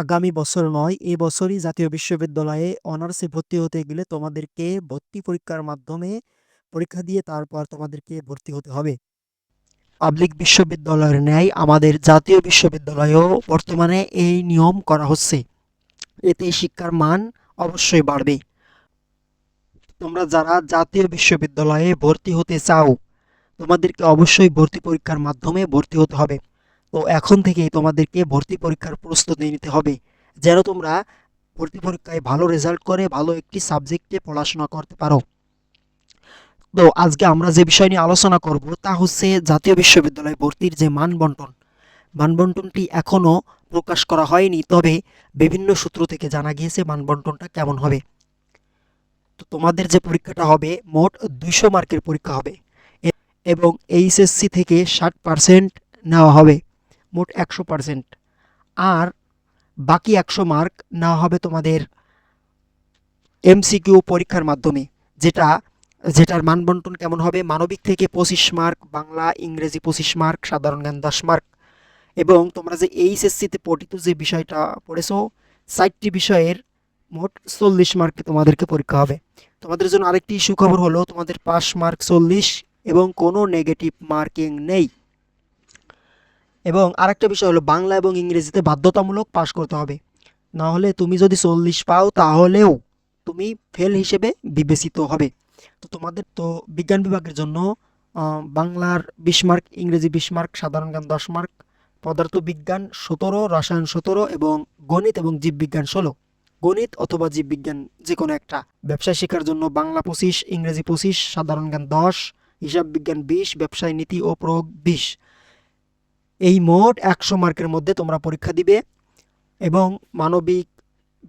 আগামী বছর নয়, এ বছরই জাতীয় বিশ্ববিদ্যালয়ে অনার্সে ভর্তি হতে গেলে তোমাদেরকে ভর্তি পরীক্ষার মাধ্যমে পরীক্ষা দিয়ে তারপর তোমাদেরকে ভর্তি হতে হবে। পাবলিক বিশ্ববিদ্যালয়ের ন্যায় আমাদের জাতীয় বিশ্ববিদ্যালয়েও বর্তমানে এই নিয়ম করা হচ্ছে। এতে শিক্ষার মান অবশ্যই বাড়বে। তোমরা যারা জাতীয় বিশ্ববিদ্যালয়ে ভর্তি হতে চাও, তোমাদেরকে অবশ্যই ভর্তি পরীক্ষার মাধ্যমে ভর্তি হতে হবে। তো এখন থেকেই তোমাদেরকে ভর্তি পরীক্ষার প্রস্তুতি নিতে হবে। যেন তোমরা ভর্তি পরীক্ষায় ভালো রেজাল্ট করে ভালো একটি সাবজেক্টে পড়াশোনা করতে পারো। তো আজকে আমরা যে বিষয় নিয়ে আলোচনা করব, তা হচ্ছে জাতীয় বিশ্ববিদ্যালয় ভর্তির যে মানবন্টন। মানবন্টনটি এখনও প্রকাশ করা হয়নি, তবে বিভিন্ন সূত্র থেকে জানা গিয়েছে মানবন্টনটা কেমন হবে। তো তোমাদের যে পরীক্ষাটা হবে, মোট দুইশো মার্কের পরীক্ষা হবে। এবং এইচএসসি থেকে ষাট পার্সেন্ট নেওয়া হবে। মোট একশো পার্সেন্ট আর বাকি একশো মার্ক নেওয়া হবে তোমাদের এমসিকিউ পরীক্ষার মাধ্যমে, যেটা, যেটার মানবন্টন কেমন হবে? মানবিক থেকে পঁচিশ মার্ক বাংলা, ইংরেজি পঁচিশ মার্ক সাধারণ জ্ঞান দশ মার্ক এবং তোমরা যে এইচএসসিতে পঠিত যে বিষয়টা পড়েছো ষাটটি বিষয়ের মোট চল্লিশ মার্কে তোমাদেরকে পরীক্ষা হবে। তোমাদের জন্য আরেকটি সুখবর হলো, তোমাদের পাস মার্ক চল্লিশ এবং কোনো নেগেটিভ মার্কিং নেই। এবং আরেকটা বিষয় হলো বাংলা এবং ইংরেজিতে বাধ্যতামূলক পাশ করতে হবে। না হলে তুমি যদি চল্লিশ পাও, তাহলেও তুমি ফেল হিসেবে বিবেচিত হবে। তো তোমাদের তো বিজ্ঞান বিভাগের জন্য বাংলার বিশ মার্ক, ইংরেজি বিশ মার্ক, সাধারণ জ্ঞান দশ মার্ক, পদার্থবিজ্ঞান সতেরো, রসায়ন সতেরো এবং গণিত এবং জীববিজ্ঞান ষোলো। গণিত অথবা জীববিজ্ঞান যে কোনো একটা। ব্যবসায় শেখার জন্য বাংলা পঁচিশ, ইংরেজি পঁচিশ, সাধারণ জ্ঞান দশ হিসাব বিজ্ঞান বিশ, ব্যবসায় নীতি ও প্রয়োগ বিশ। এই মোট একশো মার্কের মধ্যে তোমরা পরীক্ষা দিবে এবং মানবিক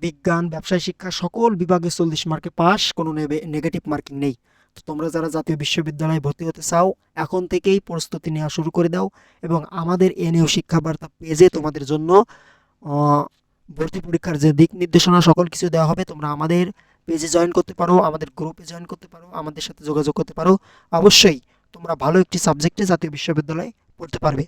বিজ্ঞান, ব্যবসায় শিক্ষা সকল বিভাগে চল্লিশ মার্কে পাস, কোনো নেগেটিভ মার্কিং নেই। তো তোমরা যারা জাতীয় বিশ্ববিদ্যালয়ে ভর্তি হতে চাও, এখন থেকেই প্রস্তুতি নেওয়া শুরু করে দাও এবং আমাদের এনইউ শিক্ষা বার্তা পেজে তোমাদের জন্য ভর্তি পরীক্ষার যে দিক নির্দেশনা, সকল কিছু দেওয়া হবে, তোমরা আমাদের পেজে জয়েন করতে পারো, আমাদের গ্রুপে জয়েন করতে পারো, আমাদের সাথে যোগাযোগ করতে পারো। অবশ্যই তোমরা ভালো একটি সাবজেক্টে জাতীয় বিশ্ববিদ্যালয়ে পড়তে পারবে।